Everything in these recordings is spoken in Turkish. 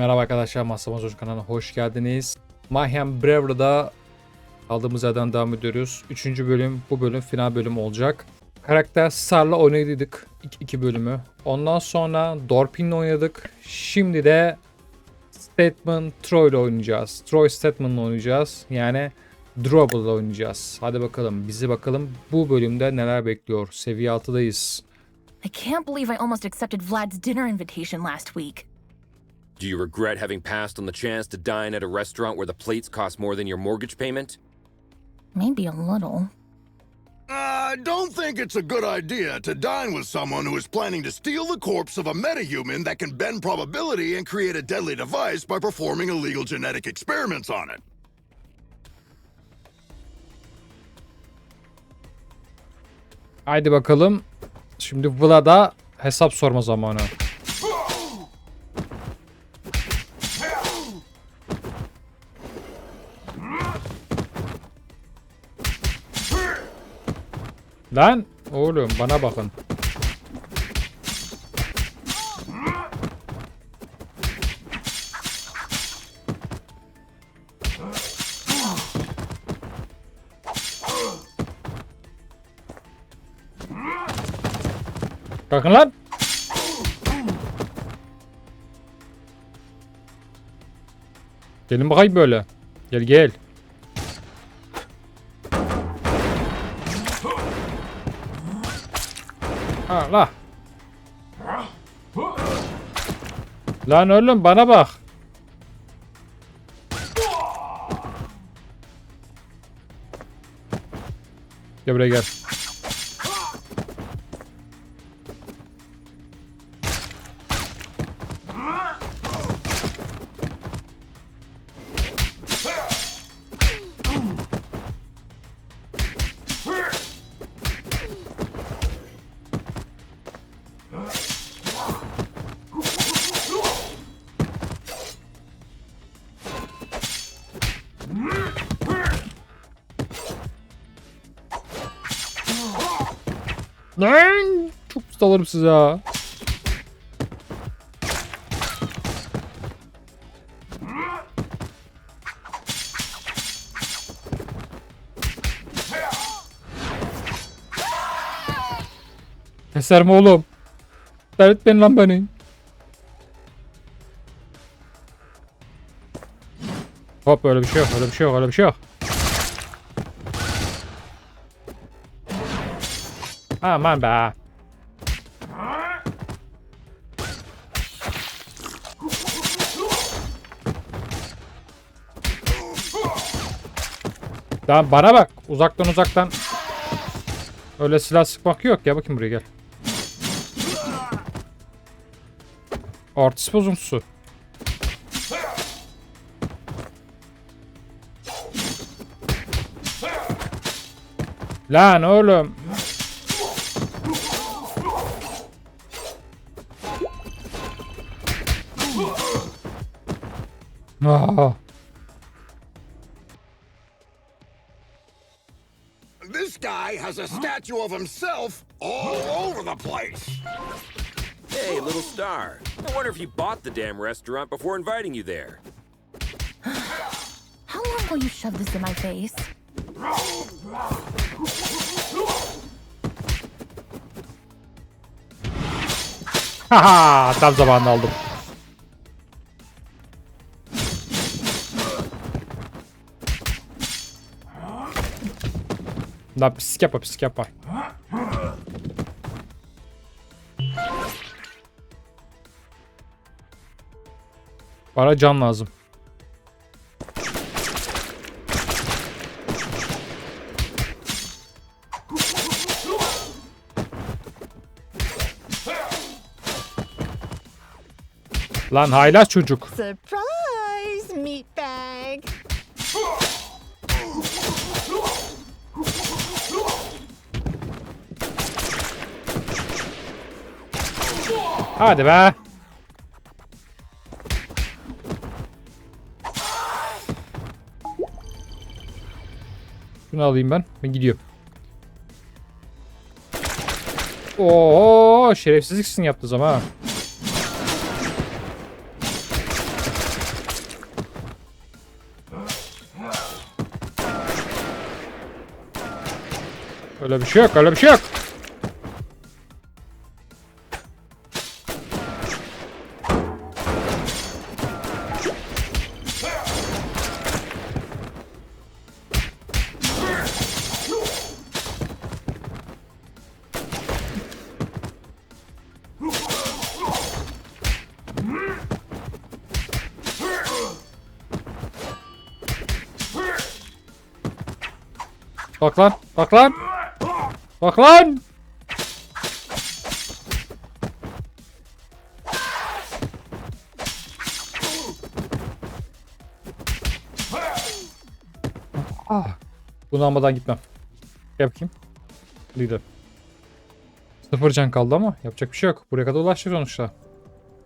Merhaba arkadaşlar, Masamaz Hoş kanalına hoş geldiniz. Mayhem Brawler'da kaldığımız yerden devam ediyoruz. Üçüncü bölüm, bu bölüm final bölüm olacak. Karakter Star'la oynadık iki, iki bölümü. Ondan sonra Dorpin'le oynadık. Şimdi de Statman Troy'la oynayacağız. Troy Statman'la oynayacağız. Yani Drawable'la oynayacağız. Hadi bakalım, bizi bakalım bu bölümde neler bekliyor. Seviye 6'dayız. I can't believe I almost accepted Vlad's dinner invitation last week. Do you regret having passed on the chance to dine at a restaurant where the plates cost more than your mortgage payment? Maybe a little. I don't think it's a good idea to dine with someone who is planning to steal the corpse of a metahuman that can bend probability and create a deadly device by performing illegal genetic experiments on it. Haydi bakalım. Şimdi Vlad'a hesap sorma zamanı. Lan oğlum bana bakın. Bakın lan. Gelin bakayım böyle. Gel gel. Allah. Lan oğlum bana bak. Gel buraya gel. Lan çok ustalarım size ha. Keser mi oğlum? Dert beni lan beni. Hop öyle bir şey yok, öyle bir şey yok, öyle bir şey yok. Aman be. Tamam bana bak. Uzaktan uzaktan. Öyle silah sıkmak yok. Gel bakayım buraya gel. Artist bozuntusu. Lan oğlum. Ah. This guy has a statue of himself all over the place. Hey, little star. I wonder if you bought the damn restaurant before inviting you there. How long will you shove this in my face? Haha tam zamanında aldım. Lan pislik yapma pislik yapma. Bana can lazım. Lan haylaz çocuk. Hadi be. Şunu alayım ben. Ben gidiyorum. Oo şerefsizliksin yaptı zaman ha. Öyle bir şey yok, öyle bir şey yok. Bak lan, bak lan. Bak lan. Ah. Bunu almadan gitmem. Gel bakayım. Lider. Sıfır can kaldı ama yapacak bir şey yok. Buraya kadar ulaştık sonuçta.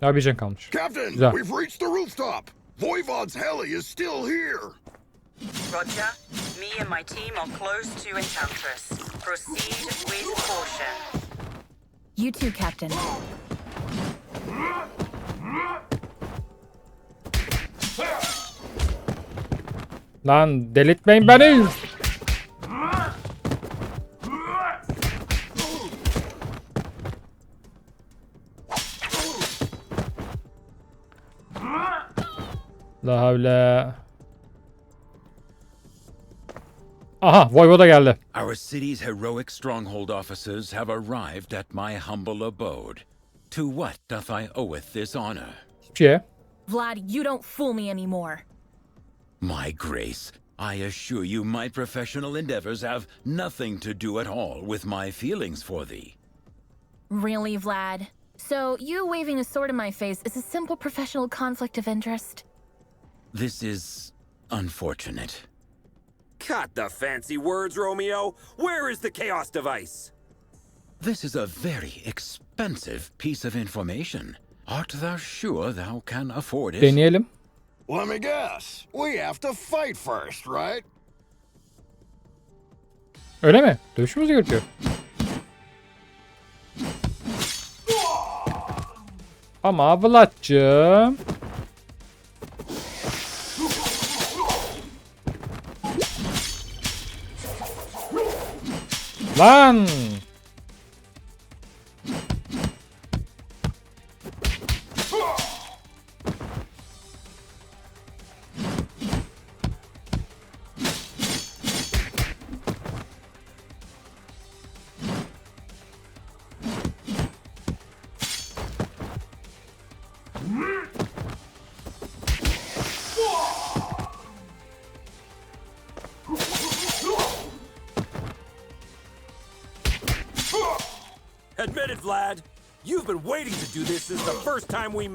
Ya bir can kalmış. Captain, Yeah. we've reached the rooftop. Voivod's heli is still here. Roger. Me and my team are close to Enchantress. Proceed with caution. You too, Captain. Lan delirtmeyin beni. La havle. Aha, Voivoda geldi. Our city's heroic stronghold officers have arrived at my humble abode. To what doth I oweth this honor? Hiçbir şeye. Vlad, you don't fool me anymore. My grace, I assure you my professional endeavors have nothing to do at all with my feelings for thee. Really, Vlad? So, you waving a sword in my face is a simple professional conflict of interest? This is unfortunate. Cut the fancy words, Romeo. Where is the chaos device? This is a very expensive piece of information. Art thou sure thou can afford it? Deneyelim. Let me guess. We have to fight first, right? Öyle mi? Dövüşümüz gerekiyor. Ama Vlad'cığım. Lan!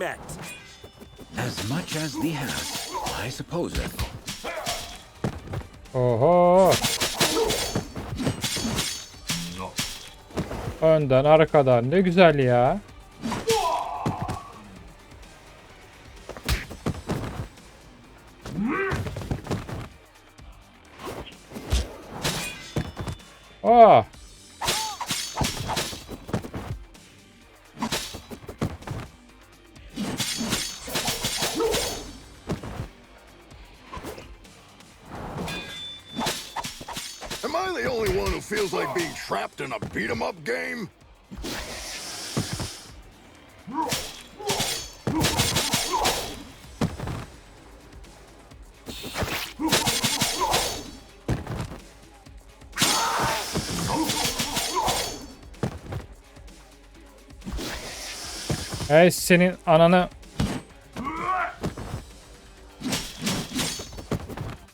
Met. As much as thee has, I supposeth. Oho. Önden arkadan ne güzel ya. Hey senin ananı.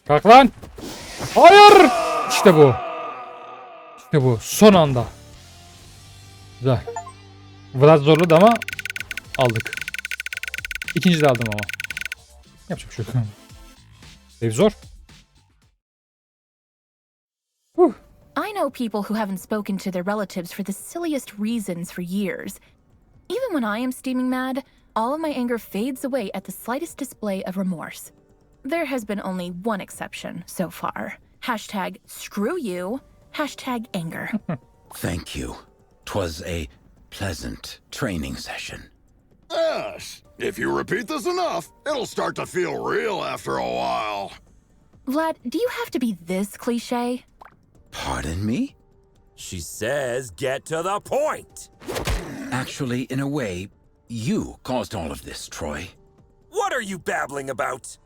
Kalk lan. Hayır. İşte bu. İşte bu. Son anda. Güzel. Vlad zorladı ama aldık. İkinci de aldım ama. Yapacak bir şey yok. Ev zor. Huh. I know people who haven't spoken to their relatives for the silliest reasons for years. Even when I am steaming mad, all of my anger fades away at the slightest display of remorse. There has been only one exception so far. Hashtag screw you. Hashtag anger. Thank you. Twas a pleasant training session. Yes. If you repeat this enough, it'll start to feel real after a while. Vlad, do you have to be this cliche? Pardon me? She says get to the point. Actually, in a way, you caused all of this, Troy. What are you babbling about?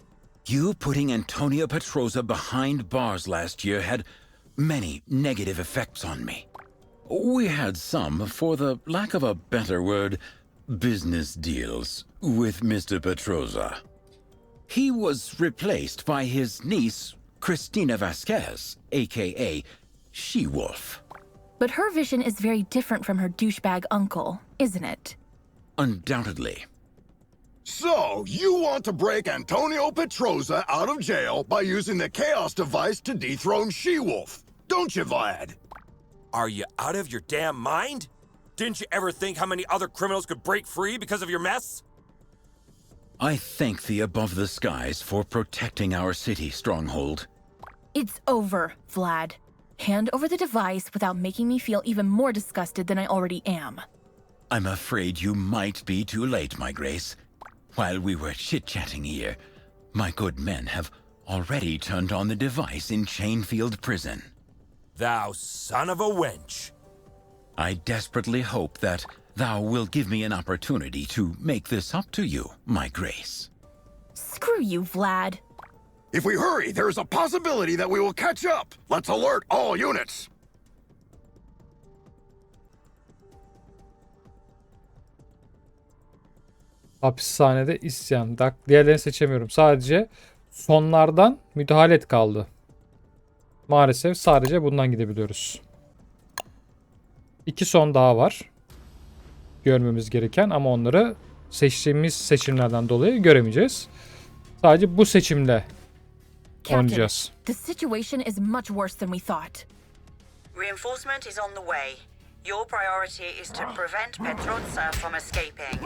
You putting Antonia Petroza behind bars last year had many negative effects on me. We had some, for the lack of a better word, business deals with Mr. Petroza. He was replaced by his niece, Christina Vasquez, aka She Wolf. But her vision is very different from her douchebag uncle, isn't it? Undoubtedly. So, you want to break Antonio Petroza out of jail by using the Chaos device to dethrone She-Wolf, don't you, Vlad? Are you out of your damn mind? Didn't you ever think how many other criminals could break free because of your mess? I thank the above the skies for protecting our city stronghold. It's over, Vlad. Hand over the device without making me feel even more disgusted than I already am. I'm afraid you might be too late, my grace. While we were chit-chatting here, my good men have already turned on the device in Chainfield Prison. Thou son of a wench. I desperately hope that thou will give me an opportunity to make this up to you, my grace. Screw you, Vlad. If we hurry, there is a possibility that we will catch up. Let's alert all units. Hapishanede isyan. Dak diğerlerini seçemiyorum. Sadece sonlardan müdahale et kaldı. Maalesef sadece bundan gidebiliyoruz. İki son daha var. Görmemiz gereken ama onları seçtiğimiz seçimlerden dolayı göremeyeceğiz. Sadece bu seçimle Captain, oynayacağız. the situation is much worse than we thought. Reinforcement is on the way. Your priority is to prevent Petrozza from escaping.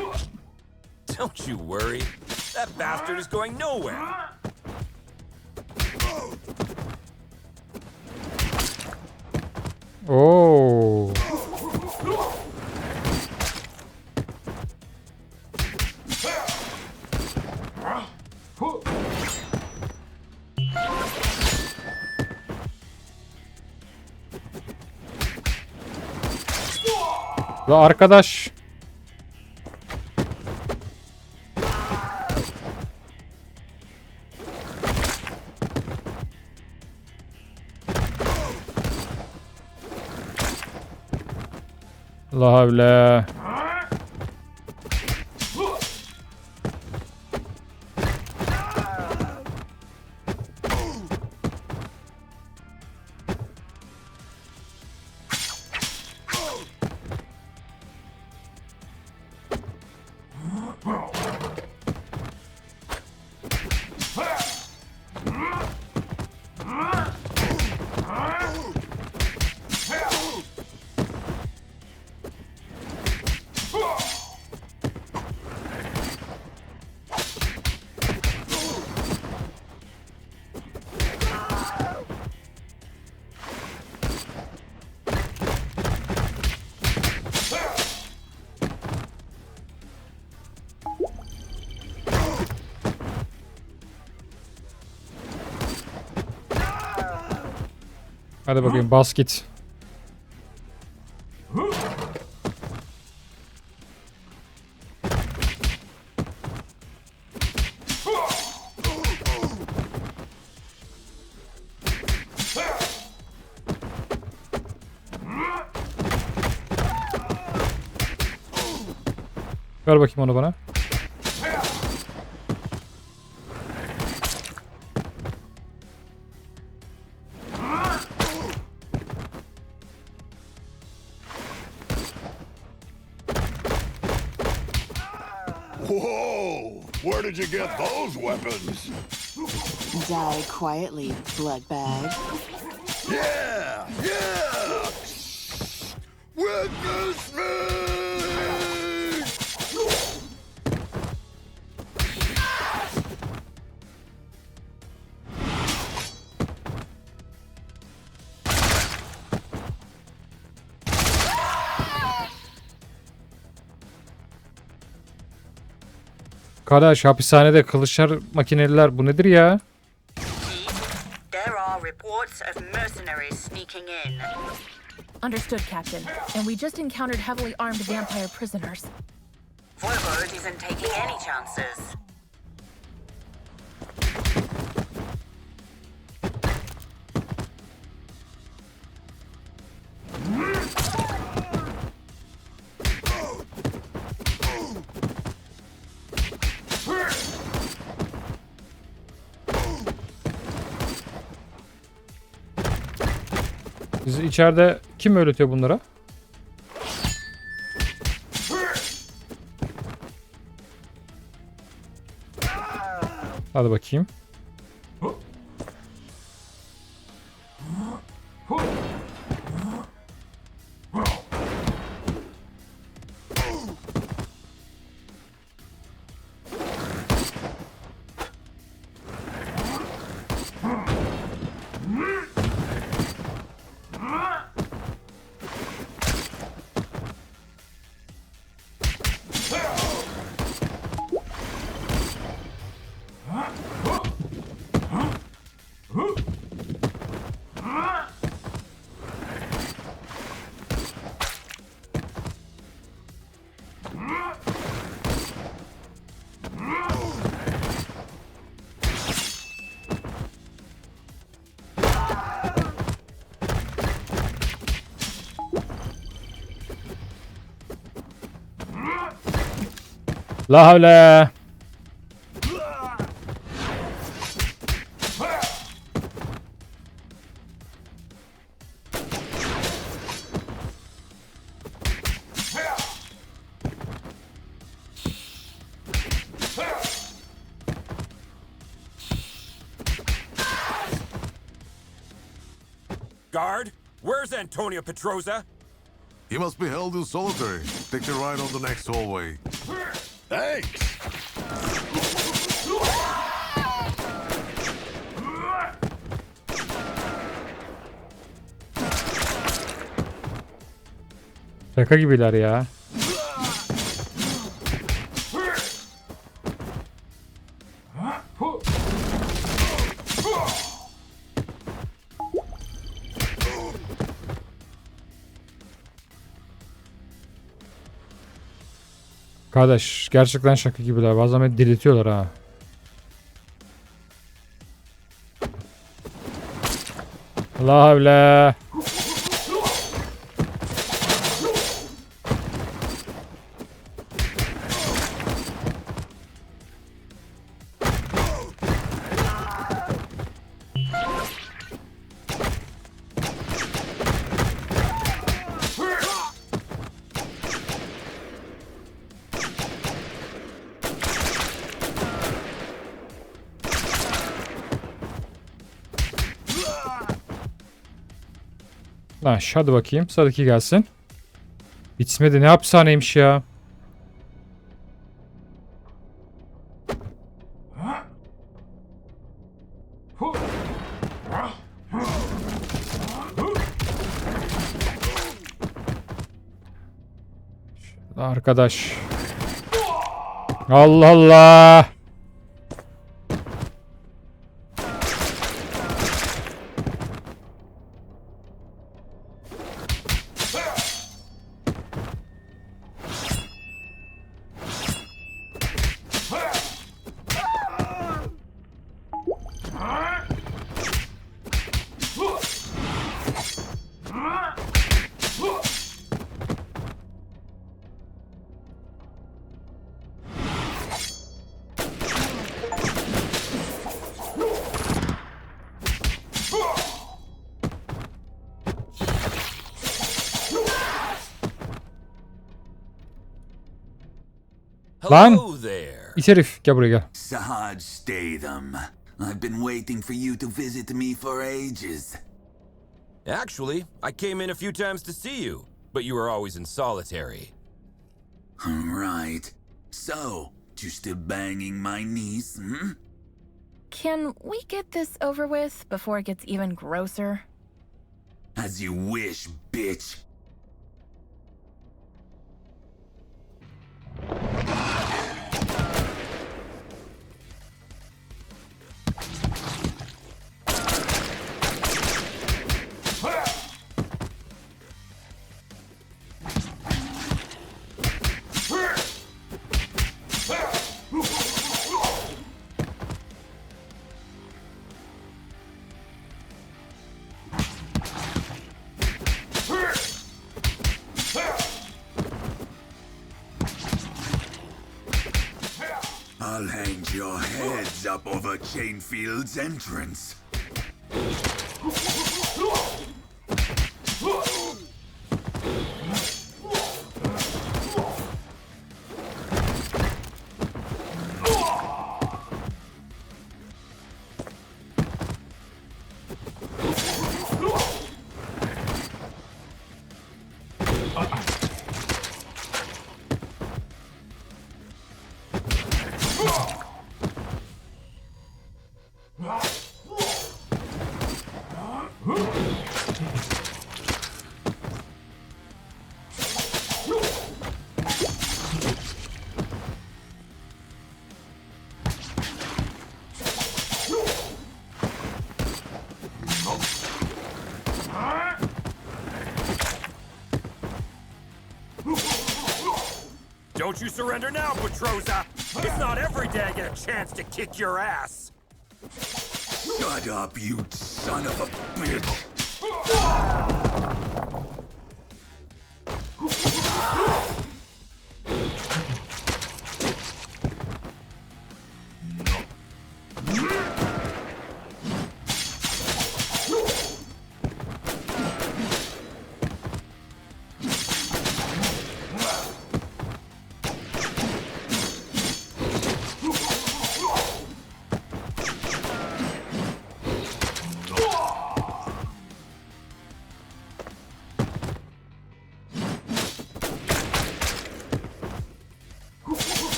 Don't you worry. That bastard is going nowhere. Oo. Ve arkadaş La havle. Hadi bakayım bas git. Ver bakayım onu bana. Whoa! Where did you get those weapons? Die quietly, bloodbag. Yeah! Yeah! Witness me! Kardeş hapishanede kılıçlar makineliler bu nedir ya? There are reports of mercenaries sneaking in. Understood, Captain. And we just encountered heavily armed vampire prisoners. Voivode isn't taking any chances. İçeride kim öğretiyor bunlara? Hadi bakayım. La havle. Guard, where's Antonio Petroza? He must be held in solitary. Take the ride on the next hallway. Thanks. Şaka gibiler ya. Kardeş gerçekten şaka gibiler. Bazen beni diriltiyorlar ha. La havle. Şu- hadi bakayım. Sıradaki gelsin. Bitmedi. Ne hapishaneymiş ya. Arkadaş. Allah Allah. Hello there. İt herif. Gel buraya gel. Sahaj Statham. I've been waiting for you to visit me for ages. Actually, I came in a few times to see you, but you were always in solitary. Right. So, you still banging my niece, hmm? Can we get this over with before it gets even grosser? As you wish, bitch. Chainfield's entrance. Don't you surrender now, Petrosa! It's not every day I get a chance to kick your ass! Shut up, you son of a bitch!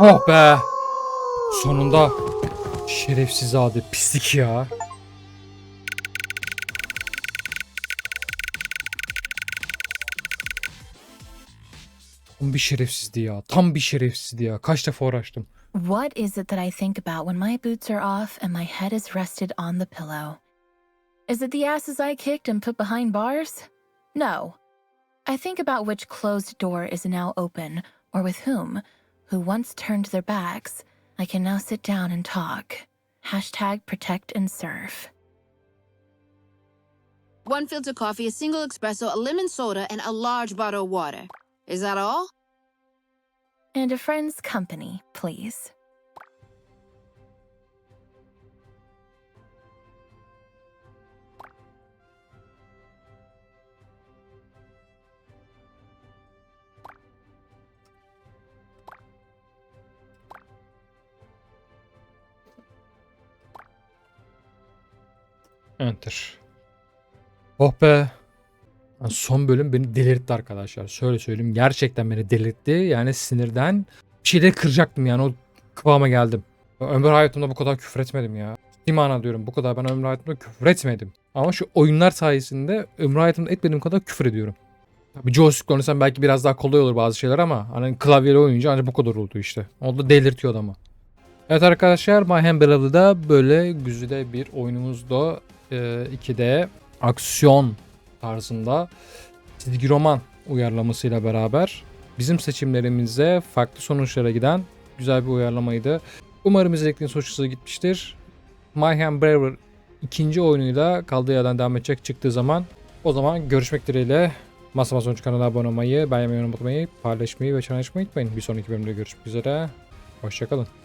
Oh be. Sonunda. Şerefsiz abi pislik ya. Tam bir şerefsizdi ya. Tam bir şerefsizdi ya. Kaç defa uğraştım. What is it that I think about when my boots are off and my head is rested on the pillow? Is it the asses I kicked and put behind bars? No. I think about which closed door is now open, or with whom, who once turned their backs, I can now sit down and talk. Hashtag protect and serve. One filter coffee, a single espresso, a lemon soda, and a large bottle of water. Is that all? And a friend's company, please. Enter. Oh be. Lan Son bölüm beni delirtti arkadaşlar. Şöyle söyleyeyim. Gerçekten beni delirtti. Yani sinirden bir şeyleri kıracaktım yani. O kıvama geldim. Ömür hayatımda bu kadar küfür etmedim ya. İmana diyorum bu kadar ben ömrü hayatımda küfür etmedim. Ama şu oyunlar sayesinde ömrü hayatımda etmediğim kadar küfür ediyorum. Tabii joystick oynasam belki biraz daha kolay olur bazı şeyler ama hani klavyeli oynayınca ancak bu kadar oldu işte. O da delirtiyor adamı. Evet arkadaşlar My Hand böyle güzide bir oyunumuzda e, 2D aksiyon tarzında çizgi roman uyarlamasıyla beraber bizim seçimlerimize farklı sonuçlara giden güzel bir uyarlamaydı. Umarım izlediğiniz hoşunuza gitmiştir. Hand Braver ikinci oyunuyla kaldığı yerden devam edecek çıktığı zaman o zaman görüşmek dileğiyle. Masa Masa kanalına abone olmayı, beğenmeyi, unutmayı, paylaşmayı ve çanaşmayı unutmayın. Bir sonraki bölümde görüşmek üzere. Hoşçakalın.